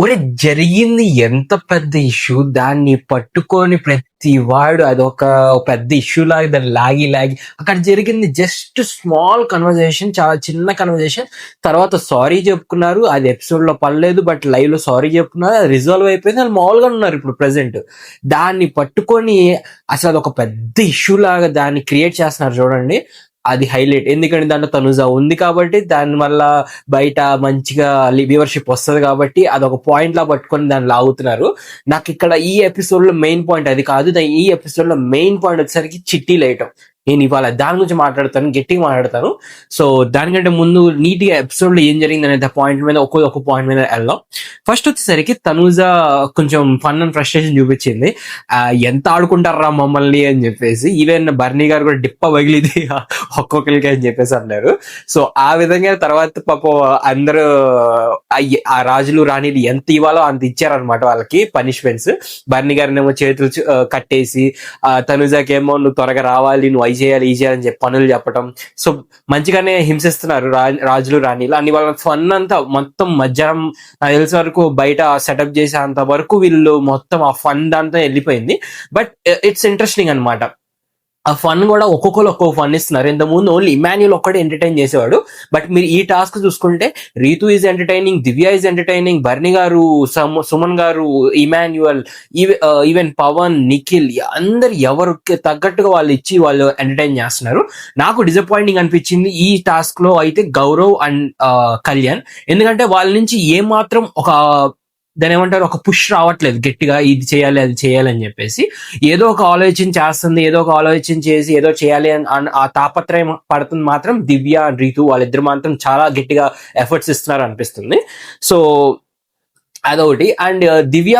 ఒరే జరిగింది ఎంత పెద్ద ఇష్యూ? దాన్ని పట్టుకొని ప్రతి వాడు అదొక పెద్ద ఇష్యూ లాగా దాన్ని లాగి లాగి. అక్కడ జరిగింది జస్ట్ స్మాల్ కన్వర్జేషన్ చాలా చిన్న కన్వర్జేషన్ తర్వాత సారీ చెప్పుకున్నారు అది ఎపిసోడ్లో పడలేదు బట్ లైవ్లో సారీ చెప్పుకున్నారు అది రిజాల్వ్ అయిపోయింది వాళ్ళు మామూలుగా ఉన్నారు ఇప్పుడు ప్రెసెంట్ దాన్ని పట్టుకొని అసలు అది ఒక పెద్ద ఇష్యూ లాగా దాన్ని క్రియేట్ చేస్తున్నారు చూడండి. అది హైలైట్. ఎందుకంటే దాంట్లో తనుజా ఉంది కాబట్టి దాని వల్ల బయట మంచిగా వ్యూవర్షిప్ వస్తుంది కాబట్టి అదొక పాయింట్ లా పట్టుకొని దాన్ని లాగుతున్నారు. నాకు ఇక్కడ ఈ ఎపిసోడ్లో మెయిన్ పాయింట్ అది కాదు. ఈ ఎపిసోడ్లో మెయిన్ పాయింట్ వచ్చేసరికి చిట్టి లేయటం. నేను ఇవాళ దాని గురించి మాట్లాడతాను గట్టిగా మాట్లాడతాను. సో దానికంటే ముందు నీట్గా ఎపిసోడ్ ఏం జరిగింది అనేది పాయింట్ మీద ఒక్కో ఒక్క పాయింట్ మీద వెళ్దాం. ఫస్ట్ వచ్చేసరికి తనుజా కొంచెం ఫన్ అండ్ ఫ్రస్ట్రేషన్ చూపించింది. ఆ, ఎంత ఆడుకుంటారా మమ్మల్ని? అని చెప్పేసి ఈవెన్ బర్నీ గారు కూడా డిప్ప పగిలిది ఒక్కొక్కరికి అని చెప్పేసి అన్నారు. సో ఆ విధంగా తర్వాత పాపం అందరూ ఆ- రాజులు రాణిలు ఎంత ఇవ్వాలో అంత ఇచ్చారనమాట వాళ్ళకి పనిష్మెంట్స్ బర్నీ గారిని ఏమో చేతులు కట్టేసి తనుజాకేమో నువ్వు త్వరగా రావాలి నువ్వు అయి చేయాలి ఈ చేయాలని చెప్పి పనులు చెప్పటం. సో మంచిగానే హింసిస్తున్నారు రా- రాజులు రాణిలు. అని వాళ్ళ ఫన్ అంతా మొత్తం మధ్యాహ్నం నాకు తెలిసిన వరకు బయట సెటప్ చేసేంత వరకు వీళ్ళు మొత్తం ఆ ఫన్ దాంతో వెళ్ళిపోయింది. బట్ ఇట్స్ ఇంట్రెస్టింగ్ అన్నమాట. ఆ ఫన్ కూడా ఒక్కొక్కరు ఒక్కొక్క ఫన్ ఇస్తున్నారు. ఇంత ముందు ఓన్లీ ఇమాన్యుల్ ఒక్కడే ఎంటర్టైన్ చేసేవాడు. బట్ మీరు ఈ టాస్క్ చూసుకుంటే Rithu is entertaining Divya is entertaining Bharani garu Suman garu Emmanuel even Pawan Nikhil అందరు ఎవరికి తగ్గట్టుగా వాళ్ళు ఇచ్చి వాళ్ళు ఎంటర్టైన్ చేస్తున్నారు. నాకు డిసప్పాయింటింగ్ అనిపించింది ఈ టాస్క్లో అయితే గౌరవ్ అండ్ uh, కళ్యాణ్. ఎందుకంటే వాళ్ళ నుంచి ఏ మాత్రం ఒక దాని ఏమంటారు? ఒక పుష్ రావట్లేదు. గట్టిగా ఇది చేయాలి అది చేయాలి అని చెప్పేసి ఏదో ఒక ఆలోచన చేస్తుంది ఏదో ఒక ఆలోచన చేసి ఏదో చేయాలి అని ఆ తాపత్రయం పడుతుంది మాత్రం దివ్య రీతు వాళ్ళిద్దరు మాత్రం చాలా గట్టిగా ఎఫర్ట్స్ ఇస్తున్నారు అనిపిస్తుంది. సో అదొకటి. అండ్ దివ్య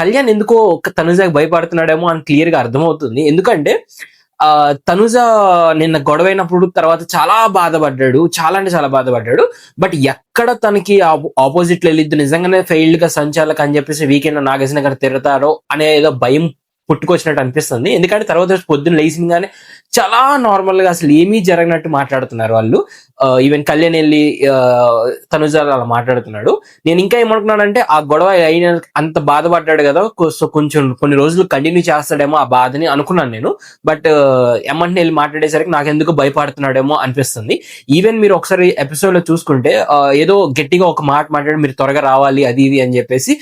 కళ్యాణ్ ఎందుకో తనుజాకి భయపడుతున్నాడేమో అని క్లియర్గా అర్థమవుతుంది. ఎందుకంటే ఆ తనుజ నిన్న గొడవైనప్పుడు తర్వాత చాలా బాధపడ్డాడు చాలా అంటే చాలా బాధపడ్డాడు. బట్ ఎక్కడ తనకి ఆపోజిట్ వెళ్ళిద్దు నిజంగానే ఫెయిల్డ్గా సంచాలక అని చెప్పేసి వీకెండ్ నాగేశ్వర గారు తిడతారో అనే ఏదో భయం పుట్టుకొచ్చినట్టు అనిపిస్తుంది. ఎందుకంటే తర్వాత పొద్దున్న లేచింగానే చాలా నార్మల్గా అసలు ఏమీ జరగనట్టు మాట్లాడుతున్నారు వాళ్ళు. ఈవెన్ కళ్యాణ్ వెళ్ళి ఆ, తనుజ అలా మాట్లాడుతున్నాడు. నేను ఇంకా ఏమనుకున్నానంటే ఆ గొడవ అయిన అంత బాధపడ్డాడు కదా సో కొంచెం కొన్ని రోజులు కంటిన్యూ చేస్తాడేమో ఆ బాధని అనుకున్నాను నేను. బట్ ఎమ్మంటే వెళ్ళి మాట్లాడేసరికి నాకు ఎందుకు భయపడుతున్నాడేమో అనిపిస్తుంది. ఈవెన్ మీరు ఒకసారి ఎపిసోడ్లో చూసుకుంటే ఏదో గట్టిగా ఒక మాట మాట్లాడి మీరు త్వరగా రావాలి అది ఇది అని చెప్పేసి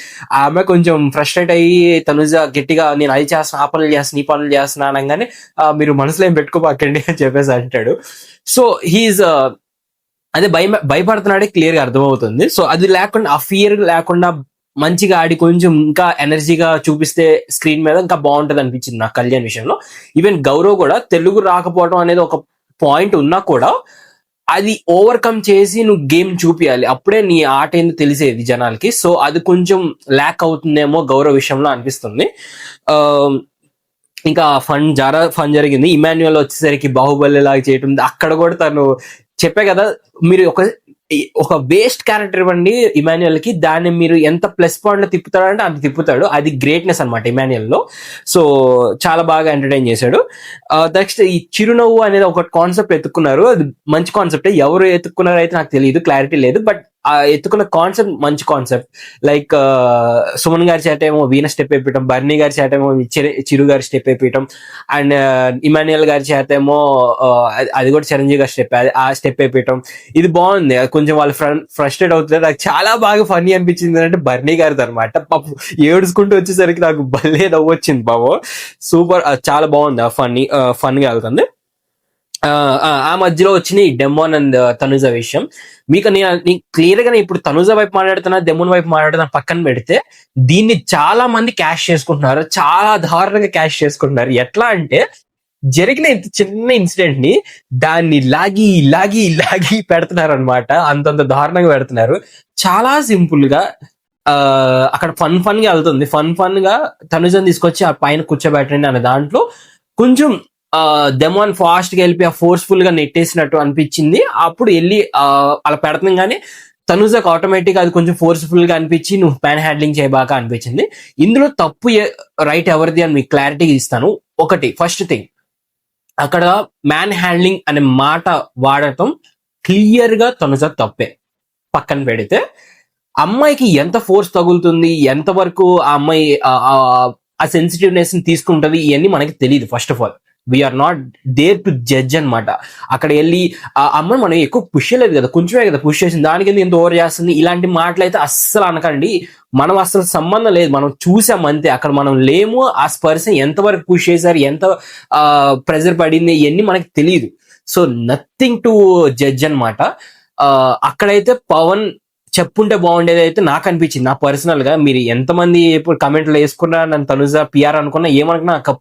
ఆమె కొంచెం ఫ్రస్ట్రేట్ అయ్యి తనుజ గట్టిగా నేను అది చేస్తున్నా ఆ పనులు చేస్తున్నా ఈ పనులు చేస్తున్నా అనగానే మీరు మనసులో ఏం పెట్టుకోబాకండి అని చెప్పేసి అంటాడు. సో హీఈస్ అదే భయ భయపడుతున్నాడే క్లియర్గా అర్థమవుతుంది. సో అది లేకుండా ఆ ఫియర్ లేకుండా మంచిగా ఆడి కొంచెం ఇంకా ఎనర్జీగా చూపిస్తే స్క్రీన్ మీద ఇంకా బాగుంటది అనిపించింది నాకు కళ్యాణ్ విషయంలో. ఈవెన్ గౌరవ్ కూడా తెలుగు రాకపోవడం అనేది ఒక పాయింట్ ఉన్నా కూడా అది ఓవర్కమ్ చేసి నువ్వు గేమ్ చూపించాలి అప్పుడే నీ ఆట ఏందో తెలిసేది జనాలకి. సో అది కొంచెం ల్యాక్ అవుతుందేమో గౌరవ విషయంలో అనిపిస్తుంది. Um, ఇంకా ఫన్ జారా ఫన్ జరిగింది. ఇమాన్యువల్ వచ్చేసరికి బాహుబలి లాగా చేయటం. అక్కడ కూడా తను చెప్పే కదా మీరు ఒక ఒక వేస్ట్ క్యారెక్టర్ ఇవ్వండి ఇమాన్యుయల్కి దాన్ని మీరు ఎంత ప్లస్ పాయింట్లో తిప్పుతాడు అంటే అంత తిప్పుతాడు. అది గ్రేట్నెస్ అనమాట ఇమాన్యుయల్లో సో చాలా బాగా ఎంటర్టైన్ చేశాడు. Uh, నెక్స్ట్ ఈ చిరునవ్వు అనేది ఒక కాన్సెప్ట్ ఎత్తుకున్నారు. అది మంచి కాన్సెప్ట్ ఎవరు ఎత్తుకున్నారో అయితే నాకు తెలియదు క్లారిటీ లేదు. బట్ ఆ ఎత్తుకున్న కాన్సెప్ట్ మంచి కాన్సెప్ట్ లైక్ సుమన్ గారి చేత ఏమో వీణ స్టెప్ అయిపోయటం బర్నీ గారి చేత ఏమో చిరు- చిరు గారి స్టెప్ అయిపోయటం అండ్ ఇమాన్యుయల్ గారి చేత ఏమో అది- కూడా చిరంజీవి గారి స్టెప్ ఆ స్టెప్ వేపించడం ఇది బాగుంది. అది కొంచెం వాళ్ళు ఫ్రస్ట్రేట్ అవుతుంది నాకు చాలా బాగా ఫన్నీ అనిపించింది అంటే బర్నీ గారిది అనమాట పాపం ఏడుచుకుంటూ వచ్చేసరికి నాకు భలే నవ్వు వచ్చింది బాబు. సూపర్ చాలా బాగుంది ఆ ఫన్నీ ఫన్గా వెళ్తుంది. ఆ, ఆ, మధ్యలో వచ్చిన ఈ డెమోన్ అండ్ తనుజ విషయం మీకు నేను క్లియర్గా నేను ఇప్పుడు తనుజ వైపు మాట్లాడుతున్నా డెమోన్ వైపు మాట్లాడుతున్నా పక్కన పెడితే దీన్ని చాలా మంది క్యాష్ చేసుకుంటున్నారు. చాలా దారుణంగా క్యాష్ చేసుకుంటున్నారు. ఎట్లా అంటే జరిగిన ఇంత చిన్న ఇన్సిడెంట్ని దాన్ని లాగి లాగి లాగి పెడుతున్నారు అనమాట అంతంత దారుణంగా పెడుతున్నారు. చాలా సింపుల్గా ఆ అక్కడ ఫన్ ఫన్గా వెళ్తుంది. ఫన్ ఫన్గా తనుజని తీసుకొచ్చి ఆ పైన కూర్చోబెట్టండి అనే దాంట్లో కొంచెం దెమాన్ ఫాస్ట్గా వెళ్ళి ఫోర్స్ఫుల్గా నెట్టేసినట్టు అనిపించింది. అప్పుడు వెళ్ళి అలా పెడతంగానే కానీ తనుజకు ఆటోమేటిక్ అది కొంచెం ఫోర్స్ఫుల్గా అనిపించి నువ్వు ప్యాన్ హ్యాండ్లింగ్ చేయబాక అనిపించింది. ఇందులో తప్పు రైట్ ఎవరిది అని మీకు క్లారిటీ ఇస్తాను. ఒకటి ఫస్ట్ థింగ్ అక్కడ మ్యాన్ హ్యాండ్లింగ్ అనే మాట వాడటం క్లియర్గా తనుజ తప్పే. పక్కన పెడితే అమ్మాయికి ఎంత ఫోర్స్ తగులుతుంది ఎంత వరకు ఆ అమ్మాయి ఆ- ఆ సెన్సిటివ్నెస్ని తీసుకుంటది ఇవన్నీ మనకి తెలియదు first of all we are not there to judge అన్నమాట. అక్కడ వెళ్ళి ఆ అమ్మని మనం ఎక్కువ పుష్ చేయలేదు కదా కొంచెమే కదా పుష్ చేసింది. దానికి ఎందుకు ఎంత ఓవర్ చేస్తుంది? ఇలాంటి మాటలు అయితే అస్సలు అనకండి. మనం అసలు సంబంధం లేదు. మనం చూసాం అంతే. అక్కడ మనం లేము. ఆ స్పర్శ ఎంతవరకు పుష్ చేశారు ఎంత ప్రెజర్ పడింది ఇవన్నీ మనకి తెలియదు సో నథింగ్ టు జడ్జ్ అనమాట అక్కడైతే పవన్ చెప్పుంటే బాగుండేది అయితే నాకు అనిపించింది. నా పర్సనల్గా మీరు ఎంతమంది ఇప్పుడు కమెంట్లు వేసుకున్నా నన్ను తనుజ పిఆర్ అనుకున్నా ఏమనుకున్నా నాకు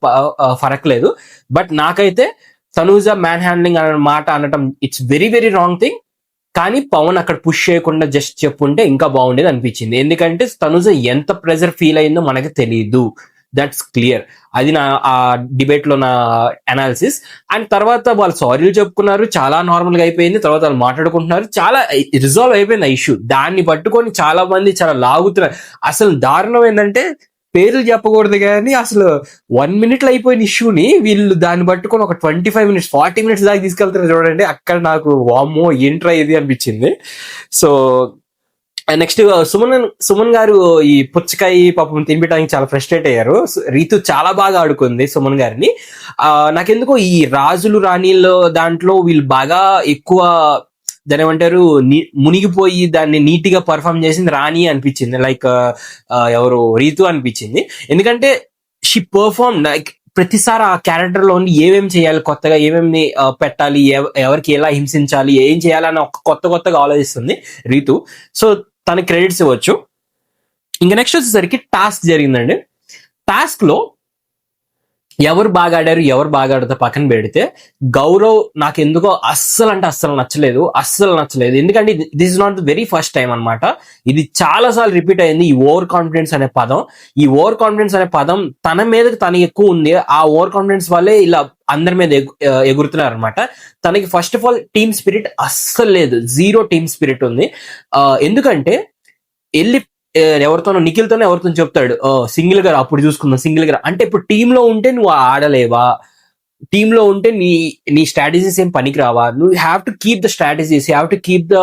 ఫరక్ లేదు. బట్ నాకైతే తనుజ మ్యాన్ హ్యాండ్లింగ్ అనే మాట అనటం it's very very wrong thing కానీ పవన్ అక్కడ పుష్ చేయకుండా జస్ట్ చెప్పుంటే ఇంకా బాగుండేది అనిపించింది. ఎందుకంటే తనుజ ఎంత ప్రెజర్ ఫీల్ అయిందో మనకి తెలియదు దట్స్ క్లియర్ అది నా ఆ డిబేట్లో నా అనాలిసిస్ అండ్ తర్వాత వాళ్ళు సారీలు చెప్పుకున్నారు. చాలా నార్మల్గా అయిపోయింది. తర్వాత వాళ్ళు మాట్లాడుకుంటున్నారు. చాలా రిజాల్వ్ అయిపోయింది ఆ ఇష్యూ దాన్ని పట్టుకొని చాలా మంది చాలా లాగుతున్నారు. అసలు దారుణం ఏంటంటే పేర్లు చెప్పకూడదు కానీ అసలు వన్ మినిట్లో అయిపోయిన ఇష్యూని వీళ్ళు దాన్ని పట్టుకొని ఒక twenty five minutes forty minutes దాకా తీసుకెళ్తారు చూడండి. అక్కడ నాకు వామో ఏంట్రా ఇది అనిపించింది. సో నెక్స్ట్ సుమన్ సుమన్ గారు ఈ పుచ్చకాయ పాపం తినిపించడానికి చాలా ఫ్రస్ట్రేట్ అయ్యారు. సో, రీతు చాలా బాగా ఆడుకుంది సుమన్ గారిని. ఆ, నాకెందుకో ఈ రాజులు రాణిల్లో దాంట్లో వీళ్ళు బాగా ఎక్కువ దాని ఏమంటారు మునిగిపోయి దాన్ని నీట్గా పర్ఫామ్ చేసింది రాణి అనిపించింది. లైక్ ఎవరు రీతు అనిపించింది. ఎందుకంటే షీ పర్ఫార్మ్ లైక్ ప్రతిసారి ఆ క్యారెక్టర్లో చేయాలి కొత్తగా ఏమేమి పెట్టాలి ఎవరికి ఎలా హింసించాలి ఏం చేయాలని ఒక కొత్త కొత్తగా ఆలోచిస్తుంది రీతు. సో తన క్రెడిట్స్ ఇవ్వచ్చు. ఇంకా నెక్స్ట్ వచ్చేసరికి టాస్క్ జరిగిందండి. టాస్క్లో ఎవరు బాగా ఆడారు ఎవరు బాగా ఆడితే పక్కన పెడితే గౌరవ్ నాకు ఎందుకో అస్సలు అంటే అస్సలు నచ్చలేదు అస్సలు నచ్చలేదు. ఎందుకంటే this is not the very first time అన్నమాట. ఇది చాలా సార్లు రిపీట్ అయింది ఈ ఓవర్ కాన్ఫిడెన్స్ అనే పదం. ఈ ఓవర్ కాన్ఫిడెన్స్ అనే పదం తన మీదకి తన ఎక్కువ ఉంది. ఆ ఓవర్ కాన్ఫిడెన్స్ వల్లే ఇలా అందరి మీద ఎగు- ఎగురుతున్నారు అనమాట తనకి first of all team spirit అస్సలు లేదు. జీరో టీమ్ స్పిరిట్ ఉంది. ఎందుకంటే వెళ్ళి ఎవరితోనో నిఖిల్తోనే ఎవరితో చెప్తాడు సింగిల్గా అప్పుడు చూసుకుందాం సింగిల్గా అంటే ఇప్పుడు టీమ్లో ఉంటే నువ్వు ఆడలేవా? టీమ్లో ఉంటే నీ నీ స్ట్రాటజీస్ ఏం పనికి రావా నువ్వు have to keep the strategies have to keep the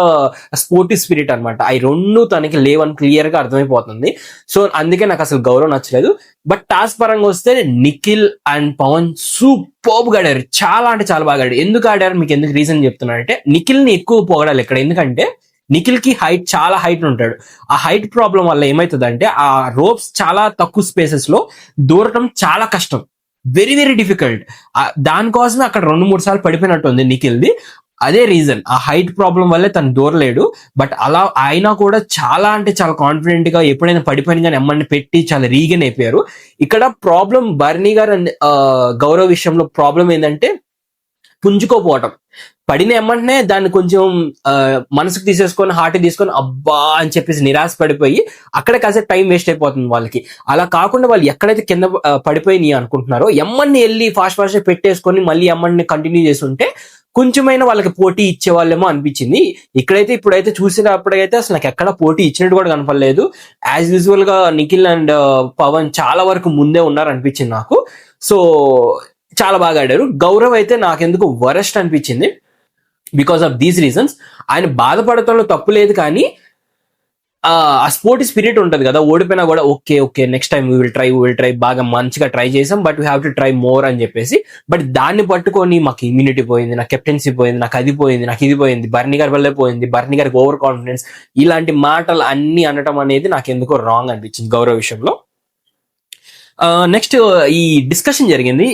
sportive spirit అనమాట అవి రెండు తనకి లేవని క్లియర్గా అర్థమైపోతుంది. సో అందుకే నాకు అసలు గౌరవం నచ్చలేదు. బట్ టాస్క్ పరంగా వస్తే నిఖిల్ అండ్ పవన్ సూపర్ గాడారు చాలా అంటే చాలా బాగా ఆడారు. ఎందుకు ఆడారు? మీకు ఎందుకు రీజన్ చెప్తున్నానంటే నిఖిల్ని ఎక్కువ పొగడాలి ఇక్కడ ఎందుకంటే నిఖిల్కి హైట్ చాలా హైట్ ఉంటాడు. ఆ హైట్ ప్రాబ్లం వల్ల ఏమవుతుందంటే ఆ రోప్స్ చాలా తక్కువ స్పేసెస్లో దూరటం చాలా కష్టం. Very very difficult. దానికోసమే అక్కడ రెండు మూడు సార్లు పడిపోయినట్టుంది నిఖిల్ది. అదే రీజన్. ఆ హైట్ ప్రాబ్లం వల్లే తను దూరలేడు. బట్ అలా అయినా కూడా చాలా అంటే చాలా కాన్ఫిడెంట్గా ఎప్పుడైనా పడిపోయిన కానీ ఎమ్మని పెట్టి చాలా రీగన్ అయిపోయారు. ఇక్కడ ప్రాబ్లం బర్నీ గారు గౌరవ్ విషయంలో ప్రాబ్లం ఏంటంటే పుంజుకోపోవటం. పడిన ఏమంటనే దాన్ని కొంచెం మనసుకు తీసేసుకొని హార్ట్ తీసుకొని అబ్బా అని చెప్పేసి నిరాశ పడిపోయి అక్కడే కాసేపు టైం వేస్ట్ అయిపోతుంది వాళ్ళకి. అలా కాకుండా వాళ్ళు ఎక్కడైతే కింద పడిపోయి పడిపోయినాయి అనుకుంటున్నారో ఎమ్మని వెళ్ళి ఫాస్ట్ ఫాస్ట్ పెట్టేసుకొని మళ్ళీ ఎమ్మని కంటిన్యూ చేసి ఉంటే కొంచెమైనా వాళ్ళకి పోటీ ఇచ్చే వాళ్ళేమో అనిపించింది. ఇక్కడైతే ఇప్పుడైతే చూసినప్పుడైతే అసలు నాకు ఎక్కడ పోటీ ఇచ్చినట్టు కూడా కనపడలేదు. యాజ్ యూజువల్గా నిఖిల్ అండ్ పవన్ చాలా వరకు ముందే ఉన్నారు అనిపించింది నాకు. సో చాలా బాగా ఆడారు. గౌరవ్ అయితే నాకెందుకు వరస్ట్ అనిపించింది. బికాస్ ఆఫ్ దీస్ రీజన్స్ ఆయన బాధపడటంలో తప్పు లేదు కానీ ఆ స్పోర్ట్ స్పిరిట్ ఉంటుంది కదా ఓడిపోయినా కూడా okay okay next time will try will try బాగా మంచిగా ట్రై చేసాం but we have to try more అని చెప్పేసి బట్ దాన్ని పట్టుకొని మాకు ఇమ్యూనిటీ పోయింది నాకు కెప్టెన్సీ పోయింది నాకు అది పోయింది నాకు ఇది పోయింది బర్నీ గారి వల్లే పోయింది బర్నీ గారికి ఓవర్ కాన్ఫిడెన్స్ ఇలాంటి మాటలు అన్ని అనటం అనేది నాకు ఎందుకో రాంగ్ అనిపించింది గౌరవ విషయంలో. నెక్స్ట్ ఈ డిస్కషన్ జరిగింది.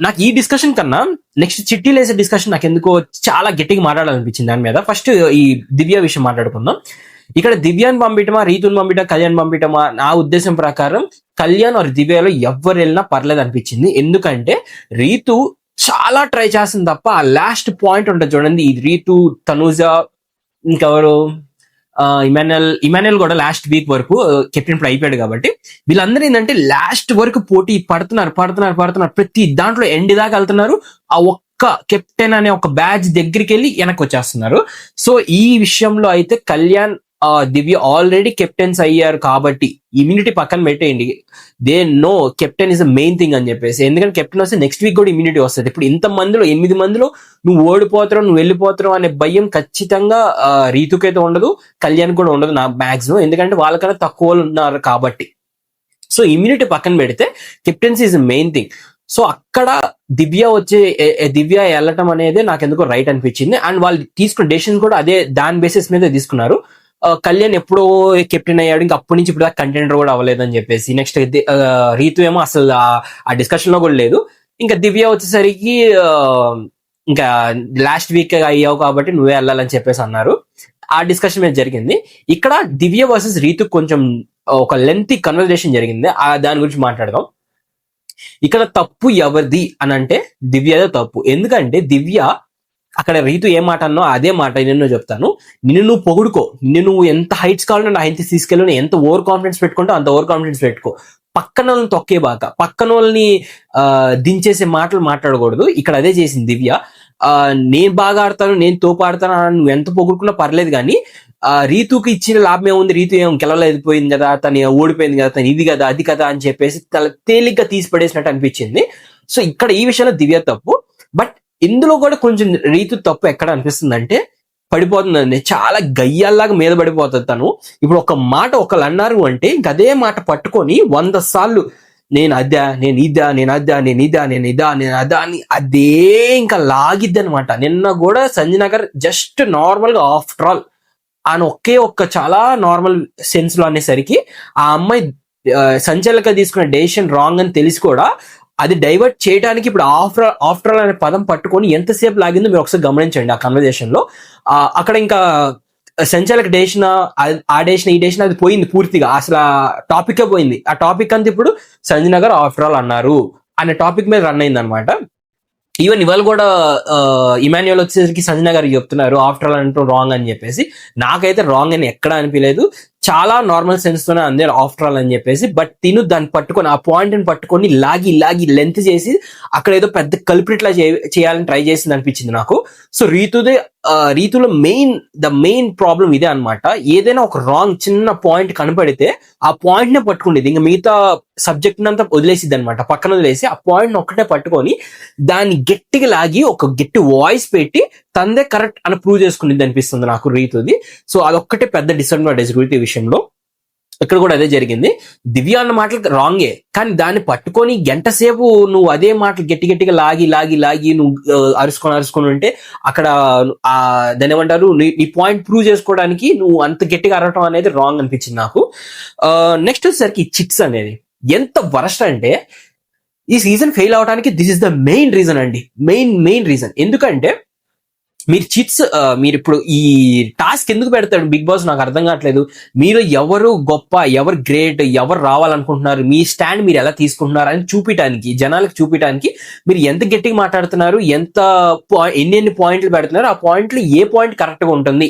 నాకు ఈ డిస్కషన్ కన్నా నెక్స్ట్ చిట్టీలు వేసే డిస్కషన్ నాకు ఎందుకో చాలా గట్టిగా మాట్లాడాలనిపించింది దాని మీద. ఫస్ట్ ఈ దివ్య విషయం మాట్లాడుకుందాం. ఇక్కడ దివ్యాన్ని పంపించమా రీతుని పంపించమా కళ్యాణ్ పంపించమా నా ఉద్దేశం ప్రకారం కళ్యాణ్ ఆర్ దివ్యలో ఎవరు వెళ్ళినా పర్లేదు అనిపించింది ఎందుకంటే రీతు చాలా ట్రై చేస్తుంది తప్ప ఆ లాస్ట్ పాయింట్ ఉంటుంది చూడండి. ఈ రీతు తనూజ ఇంకెవరు? ఇమాన్యుల్ ఇమాన్యుల్ కూడా లాస్ట్ వీక్ వరకు కెప్టెన్ ఇప్పుడు అయిపోయాడు కాబట్టి వీళ్ళందరూ ఏంటంటే లాస్ట్ వరకు పోటీ పడుతున్నారు పడుతున్నారు పడుతున్నారు. ప్రతి దాంట్లో ఎండ్ దాకా వెళ్తున్నారు. ఆ ఒక్క కెప్టెన్ అనే ఒక బ్యాచ్ దగ్గరికి వెళ్ళి వెనక్కి వచ్చేస్తున్నారు. సో ఈ విషయంలో అయితే కళ్యాణ్ దివ్య ఆల్రెడీ కెప్టెన్స్ అయ్యారు కాబట్టి ఇమ్యూనిటీ పక్కన పెట్టేయండి. They no captain is the main thing అని చెప్పేసి. ఎందుకంటే కెప్టెన్ వస్తే నెక్స్ట్ వీక్ కూడా ఇమ్యూనిటీ వస్తుంది. ఇప్పుడు ఇంత మందిలో ఎనిమిది మందిలో నువ్వు ఓడిపోతావు నువ్వు వెళ్ళిపోతావు అనే భయం ఖచ్చితంగా రీతుకైతే ఉండదు. కళ్యాణ్ కూడా ఉండదు నా మ్యాక్సిమం ఎందుకంటే వాళ్ళకన్నా తక్కువ ఉన్నారు కాబట్టి. సో ఇమ్యూనిటీ పక్కన పెడితే captaincy is main thing so అక్కడ దివ్య వచ్చే దివ్య వెళ్ళటం అనేది నాకు ఎందుకో రైట్ అనిపించింది. అండ్ వాళ్ళు తీసుకున్న డెసిషన్ కూడా అదే దాని బేసిస్ మీద తీసుకున్నారు. కళ్యాణ్ ఎప్పుడో కెప్టెన్ అయ్యాడు ఇంకా అప్పటి నుంచి ఇప్పుడు కంటెండర్ కూడా అవ్వలేదని చెప్పేసి. నెక్స్ట్ రీతు ఏమో అసలు ఆ- డిస్కషన్లో కూడా లేదు. ఇంకా దివ్య వచ్చేసరికి ఇంకా లాస్ట్ వీక్ అయ్యావు కాబట్టి నువ్వే వెళ్ళాలని చెప్పేసి అన్నారు. ఆ డిస్కషన్ మీద జరిగింది. ఇక్కడ దివ్య వర్సెస్ రీతు కొంచెం ఒక లెంత్ కన్వర్జేషన్ జరిగింది. ఆ దాని గురించి మాట్లాడదాం. ఇక్కడ తప్పు ఎవరిది అని అంటే దివ్యదే తప్పు. ఎందుకంటే దివ్య అక్కడ రీతు ఏ మాట అన్నో అదే మాట నేను చెప్తాను. నిన్ను నువ్వు పొగుడుకో. నిన్ను నువ్వు ఎంత హైట్స్ కావాలన్నా నా హైట్స్ తీసుకెళ్ళు. ఎంత ఓవర్ కాన్ఫిడెన్స్ పెట్టుకుంటో అంత ఓవర్ కాన్ఫిడెన్స్ పెట్టుకో. పక్కన వాళ్ళని తొక్కే బాక పక్కన వాళ్ళని దించేసే మాటలు మాట్లాడకూడదు. ఇక్కడ అదే చేసింది దివ్య. నేను బాగా ఆడతాను నేను తోపు ఆడతాను అని నువ్వు ఎంత పొగుడుకున్నా పర్లేదు కానీ ఆ రీతుకి ఇచ్చిన లాభం ఏముంది? రీతు ఏం గెలవలేకపోయింది కదా తను ఓడిపోయింది కదా తను ఇది కదా అది కదా అని చెప్పేసి తల తేలిగ్గా తీసి పడేసినట్టు అనిపించింది. సో ఇక్కడ ఈ విషయంలో దివ్య తప్పు. బట్ ఇందులో కూడా కొంచెం రీతు తప్పు ఎక్కడ అనిపిస్తుంది అంటే పడిపోతుందండి. చాలా గయ్యాల్లాగా మీద పడిపోతుంది తను. ఇప్పుడు ఒక మాట ఒకళ్ళు అన్నారు అంటే ఇంక అదే మాట పట్టుకొని వంద సార్లు నేను అదా నేను ఇదా నేను అదా నేను ఇదా నేను ఇదా నేను అదా అని అదే ఇంకా లాగిద్ది అనమాట నిన్న కూడా సంజయ్ జస్ట్ నార్మల్గా ఆఫ్టర్ ఆల్ ఆయన ఒకే ఒక్క చాలా నార్మల్ సెన్స్లో అనేసరికి ఆ అమ్మాయి సంచలక తీసుకున్న డెసిషన్ రాంగ్ అని తెలిసి కూడా అది డైవర్ట్ చేయడానికి ఇప్పుడు ఆఫ్టర్ ఆఫ్టర్ ఆల్ అనే పదం పట్టుకొని ఎంతసేపు లాగిందో మీరు ఒకసారి గమనించండి ఆ కన్వర్జేషన్లో. అక్కడ ఇంకా సంచాలక డేషన్ ఆ డేషన్ ఈ డేషన్ అది పోయింది పూర్తిగా. అసలు ఆ టాపిక్ పోయింది. ఆ టాపిక్ అంతా ఇప్పుడు సంజయ్ నగర్ ఆఫ్టర్ ఆల్ అన్నారు అనే టాపిక్ మీద రన్ అయింది అనమాట ఈవెన్ ఇవాళ కూడా ఇమాన్యువల్ వచ్చేసరికి సంజయ్ గారు చెప్తున్నారు ఆఫ్టర్ ఆల్ అంటూ రాంగ్ అని చెప్పేసి. నాకైతే రాంగ్ అని ఎక్కడ అనిపించలేదు చాలా నార్మల్ సెన్స్ తోనే అందరు ఆఫ్టర్ ఆల్ అని చెప్పేసి బట్ తిను దాన్ని పట్టుకొని ఆ పాయింట్ని పట్టుకొని లాగి లాగి లెంత్ చేసి అక్కడ ఏదో పెద్ద కల్పిట్లా చేయాలని ట్రై చేసింది అనిపించింది నాకు. సో రీతుదే రీతులో మెయిన్ ద మెయిన్ ప్రాబ్లం ఇదే అన్నమాట. ఏదైనా ఒక రాంగ్ చిన్న పాయింట్ కనపడితే ఆ పాయింట్ నే పట్టుకునేది ఇంకా మిగతా సబ్జెక్ట్ అంతా వదిలేసిద్ది అనమాట పక్కన వదిలేసి ఆ పాయింట్ ఒక్కటే పట్టుకొని దాన్ని గట్టిగా లాగి ఒక గట్టి వాయిస్ పెట్టి తందే కరెక్ట్ అని ప్రూవ్ చేసుకునేది అనిపిస్తుంది నాకు రీతుది. సో అదొక్కటే పెద్ద డిసడ్వాంటేజ్ రీతి విషయంలో. ఇక్కడ కూడా అదే జరిగింది. దివ్య అన్న మాటలు రాంగే కానీ దాన్ని పట్టుకొని గంట సేపు నువ్వు అదే మాటలు గట్టి గట్టిగా లాగి లాగి లాగి నువ్వు అరుసుకొని అరుచుకొని అరుచుకొని ఉంటే అక్కడ ఆ దాని ఏమంటారు? నీ పాయింట్ ప్రూవ్ చేసుకోవడానికి నువ్వు అంత గట్టిగా అరవటం అనేది రాంగ్ అనిపించింది నాకు. నెక్స్ట్ వచ్చేసరికి చిట్స్ అనేది. ఎంత వరస్ట్ అంటే ఈ సీజన్ ఫెయిల్ అవడానికి this is the main reason అండి. మెయిన్ మెయిన్ రీజన్ ఎందుకంటే మీరు చిట్స్ మీరు ఇప్పుడు ఈ టాస్క్ ఎందుకు పెడతాడు? బిగ్ బాస్ నాకు అర్థం కావట్లేదు. మీరు ఎవరు గొప్ప ఎవరు గ్రేట్ ఎవరు రావాలనుకుంటున్నారు? మీ స్టాండ్ మీరు ఎలా తీసుకుంటున్నారు అని చూపించడానికి జనాలకు చూపించడానికి మీరు ఎంత గట్టిగా మాట్లాడుతున్నారు? ఎంత ఎన్ని ఎన్ని పాయింట్లు పెడుతున్నారు? ఆ పాయింట్లు ఏ పాయింట్ కరెక్ట్గా ఉంటుంది?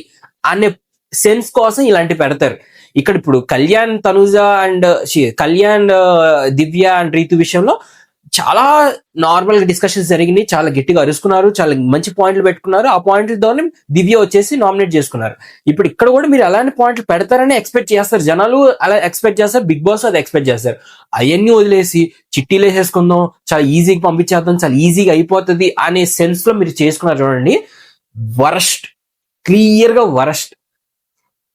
అనే సెన్స్ కోసం ఇలాంటి పెడతారు. ఇక్కడ ఇప్పుడు కళ్యాణ్ తనుజ అండ్ కళ్యాణ్ దివ్య అండ్ రీతు విషయంలో చాలా నార్మల్గా డిస్కషన్స్ జరిగినాయి. చాలా గట్టిగా అరుచుకున్నారు చాలా మంచి పాయింట్లు పెట్టుకున్నారు. ఆ పాయింట్లతోనే దివ్య వచ్చేసి నామినేట్ చేసుకున్నారు. ఇప్పుడు ఇక్కడ కూడా మీరు అలాంటి పాయింట్లు పెడతారని ఎక్స్పెక్ట్ చేస్తారు. జనాలు అలా ఎక్స్పెక్ట్ చేస్తారు. బిగ్ బాస్ అది ఎక్స్పెక్ట్ చేస్తారు. అవన్నీ వదిలేసి చిట్టీలు వేసేసుకుందాం చాలా ఈజీగా పంపించేద్దాం. చాలా ఈజీగా అయిపోతుంది అనే సెన్స్లో మీరు చేసుకున్నారు చూడండి. వరస్ట్. క్లియర్గా వరస్ట్.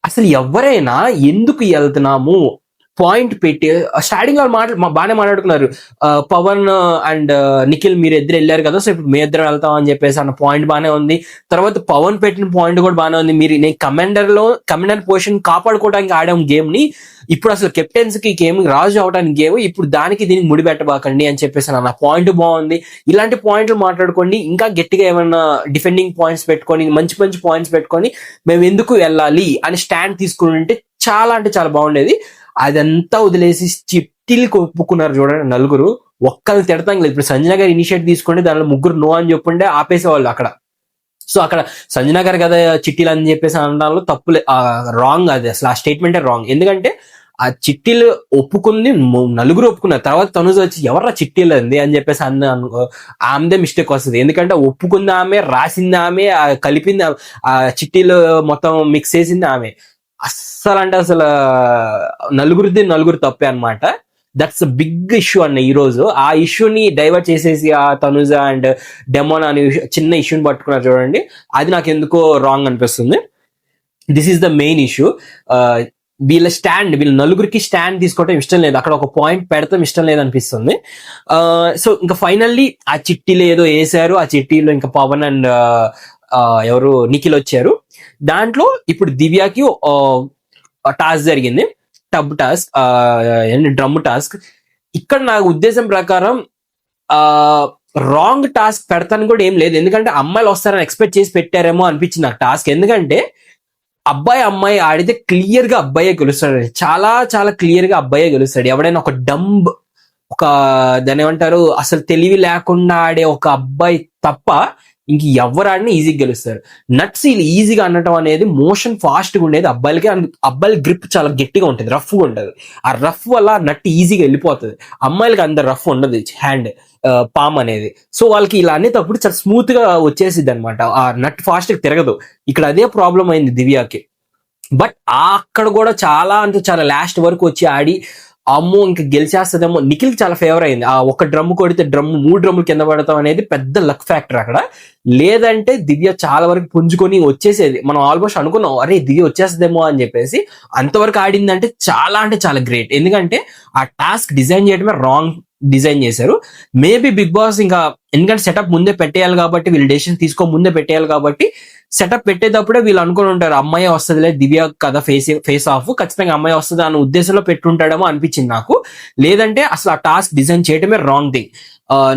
అసలు ఎవరైనా ఎందుకు వెళ్తున్నాము? పాయింట్ పెట్టి స్టార్టింగ్లో మాట్లా మా- బాగానే మాట్లాడుకున్నారు. పవన్ అండ్ నిఖిల్ మీరు ఇద్దరు వెళ్ళారు కదా సో ఇప్పుడు మీ ఇద్దరు వెళ్తాం అని చెప్పేసి అన్న పాయింట్ బాగానే ఉంది. తర్వాత పవన్ పెట్టిన పాయింట్ కూడా బాగానే ఉంది. మీరు నేను కమాండర్లో కమాండర్ పొజిషన్ కాపాడుకోవడానికి ఆడాం గేమ్ని ఇప్పుడు అసలు కెప్టెన్స్కి గేమ్ రాజు అవడానికి గేమ్ ఇప్పుడు దానికి దీనికి ముడిపెట్టబాకండి అని చెప్పేసి అన్న పాయింట్ బాగుంది. ఇలాంటి పాయింట్లు మాట్లాడుకోండి. ఇంకా గట్టిగా ఏమైనా డిఫెండింగ్ పాయింట్స్ పెట్టుకొని మంచి మంచి పాయింట్స్ పెట్టుకొని మేము ఎందుకు వెళ్ళాలి అని స్టాండ్ తీసుకుని ఉంటే చాలా అంటే చాలా బాగుండేది. అదంతా వదిలేసి చిట్టీలకి ఒప్పుకున్నారు చూడండి నలుగురు. ఒక్కరిని తిడతాం లేదు ఇప్పుడు సంజన గారు ఇనిషియేట్ తీసుకుంటే దానిలో ముగ్గురు నో అని చెప్పుంటే ఆపేసేవాళ్ళు అక్కడ. సో అక్కడ సంజన గారు కదా చిట్టీలు అని చెప్పేసి అనడంలో తప్పు రాంగ్ అది అసలు ఆ స్టేట్మెంటే రాంగ్ ఎందుకంటే ఆ చిట్టీలు ఒప్పుకుంది నలుగురు ఒప్పుకున్నారు. తర్వాత తనుజ వచ్చి ఎవర్రా చిట్టీలు అంది? అని చెప్పేసి అన్న ఆమెదే మిస్టేక్ వస్తుంది. ఎందుకంటే ఒప్పుకుంది ఆమె రాసింది ఆమె కలిపింది ఆ చిట్టీలు మొత్తం మిక్స్ చేసింది ఆమె. అస్సలు అంటే అసలు నలుగురిది నలుగురు తప్పే అనమాట దట్స్ బిగ్ ఇష్యూ అన్న ఈ రోజు. ఆ ఇష్యూని డైవర్ట్ చేసేసి ఆ తనుజ అండ్ డెమోన్ అనే చిన్న ఇష్యూని పట్టుకున్నారు చూడండి. అది నాకు ఎందుకో రాంగ్ అనిపిస్తుంది. This is the main issue వీళ్ళ స్టాండ్ వీళ్ళ నలుగురికి స్టాండ్ తీసుకోవడం ఇష్టం లేదు. అక్కడ ఒక పాయింట్ పెడతాం ఇష్టం లేదు అనిపిస్తుంది. సో ఇంకా ఫైనల్లీ ఆ చిట్టీలో ఏదో వేసారు ఆ చిట్టీలో ఇంకా పవన్ అండ్ ఎవరు నిఖిల్ వచ్చారు. దాంట్లో ఇప్పుడు దివ్యాకి టాస్క్ జరిగింది. టబ్ టాస్క్ డ్రమ్ టాస్క్ ఇక్కడ నా ఉద్దేశం ప్రకారం రాంగ్ టాస్క్ పెడతాను కూడా ఏం లేదు. ఎందుకంటే అమ్మాయిలు వస్తారని ఎక్స్పెక్ట్ చేసి పెట్టారేమో అనిపించింది నాకు టాస్క్ ఎందుకంటే అబ్బాయి అమ్మాయి ఆడితే క్లియర్గా అబ్బాయే గెలుస్తాడు. చాలా చాలా క్లియర్గా అబ్బాయే గెలుస్తాడు. ఎవడైనా ఒక డంబ్ ఒక దాని ఏమంటారు అసలు తెలివి లేకుండా ఆడే ఒక అబ్బాయి తప్ప ఇంక ఎవరు ఆడినా ఈజీగా గెలుస్తారు. నట్స్ వీళ్ళు ఈజీగా అనటం అనేది మోషన్ ఫాస్ట్గా ఉండేది. అబ్బాయిలకి అబ్బాయిల గ్రిప్ చాలా గట్టిగా ఉంటుంది. రఫ్గా ఉంటుంది ఆ రఫ్ వల్ల నట్ ఈజీగా వెళ్ళిపోతుంది. అమ్మాయిలకి అంత రఫ్ ఉండదు. హ్యాండ్ పామ్ అనేది. సో వాళ్ళకి ఇలా అనేటప్పుడు చాలా స్మూత్గా వచ్చేసిద్ది అనమాట ఆ నట్ ఫాస్ట్గా తిరగదు. ఇక్కడ అదే ప్రాబ్లం అయింది దివ్యాకి. బట్ అక్కడ కూడా చాలా అంటే చాలా లాస్ట్ వరకు వచ్చి ఆడి అమ్మో ఇంకా గెలిచేస్తుందేమో. నిఖిల్ చాలా ఫేవర్ అయింది. ఆ ఒక డ్రమ్ కొడితే డ్రమ్ మూడు డ్రమ్ములు కింద పడతాం అనేది పెద్ద లక్ ఫ్యాక్టర్ అక్కడ. లేదంటే దివ్య చాలా వరకు పుంజుకొని వచ్చేసేది. మనం ఆల్మోస్ట్ అనుకున్నాం అరే దివ్య వచ్చేస్తుందేమో అని చెప్పేసి అంతవరకు ఆడిందంటే చాలా అంటే చాలా గ్రేట్ ఎందుకంటే ఆ టాస్క్ డిజైన్ చేయడమే రాంగ్ డిజైన్ చేశారు. మేబీ బిగ్ బాస్ ఇంకా ఎందుకంటే సెటప్ ముందే పెట్టేయాలి కాబట్టి వీళ్ళు డెసిషన్ తీసుకో ముందే పెట్టేయాలి కాబట్టి సెటప్ పెట్టేటప్పుడే వీళ్ళు అనుకుని ఉంటారు అమ్మాయి వస్తుందిలే దివ్య కథ ఫేస్ ఫేస్ ఆఫ్ ఖచ్చితంగా అమ్మాయి వస్తుంది అన్న ఉద్దేశంలో పెట్టుంటాడేమో అనిపించింది నాకు. లేదంటే అసలు ఆ టాస్క్ డిజైన్ చేయడమే రాంగ్ థింగ్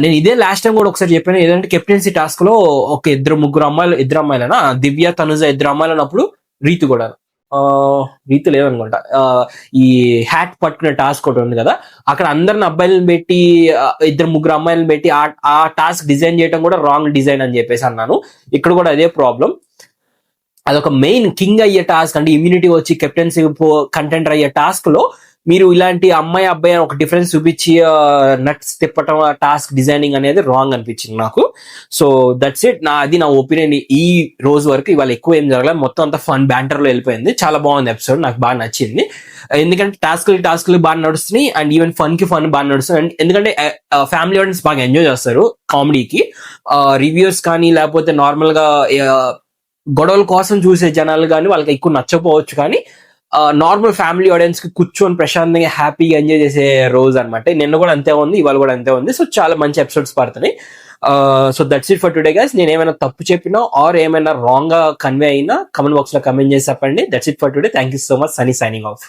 నేను ఇదే లాస్ట్ టైం కూడా ఒకసారి చెప్పాను ఏదంటే కెప్టెన్సీ టాస్క్లో ఒక ఇద్దరు ముగ్గురు అమ్మాయిలు ఇద్దరు అమ్మాయిలనా? దివ్య తనుజ ఇద్దరు అమ్మాయిలు అన్నప్పుడు రీతి కూడా. రీతి లేవనుకుంటా ఈ హ్యాట్ పట్టుకునే టాస్క్ ఒకటి ఉంది కదా అక్కడ అందరిని అబ్బాయిలను పెట్టి ఇద్దరు ముగ్గురు అమ్మాయిలను పెట్టి ఆ ఆ టాస్క్ డిజైన్ చేయడం కూడా రాంగ్ డిజైన్ అని చెప్పేసి అన్నాను. ఇక్కడ కూడా అదే ప్రాబ్లం అదొక మెయిన్ కింగ్ అయ్యే టాస్క్ అంటే ఇమ్యూనిటీ వచ్చి కెప్టెన్సీ కంటెంటర్ అయ్యే టాస్క్లో మీరు ఇలాంటి అమ్మాయి అబ్బాయి అని ఒక డిఫరెన్స్ చూపించి నట్స్ తిప్పటం టాస్క్ డిజైనింగ్ అనేది రాంగ్ అనిపించింది నాకు. సో దట్స్ ఇట్ నా అది నా ఒపీనియన్ ఈ రోజు వరకు ఇవాళ ఎక్కువ ఏం జరగలేదు మొత్తం అంతా ఫన్ బ్యాంటర్లో వెళ్ళిపోయింది. చాలా బాగుంది ఎపిసోడ్ నాకు బాగా నచ్చింది. ఎందుకంటే టాస్క్ టాస్క్లు బాగా నడుస్తున్నాయి. అండ్ ఈవెన్ ఫన్కి ఫన్ బాగా నడుస్తుంది అండ్ ఎందుకంటే ఫ్యామిలీ ఆడియన్స్ బాగా ఎంజాయ్ చేస్తారు కామెడీకి రివ్యూస్ కానీ లేకపోతే నార్మల్గా గొడవల కోసం చూసే జనాలు కానీ వాళ్ళకి ఎక్కువ నచ్చకపోవచ్చు కానీ నార్మల్ ఫ్యామిలీ ఆడియన్స్కి కూర్చొని ప్రశాంతంగా హ్యాపీగా ఎంజాయ్ చేసే రోజు అనమాట నిన్న కూడా అంతే ఉంది ఇవాళ కూడా అంతే ఉంది. సో చాలా మంచి ఎపిసోడ్స్ పడుతున్నాయి. So that's it for today guys నేను ఏమైనా తప్పు చెప్పినా ఆర్ ఏమైనా రాంగ్గా కన్వే అయినా కమెంట్ బాక్స్లో కమెంట్ చేసి చెప్పండి. That's it for today thank you so much Sunny signing off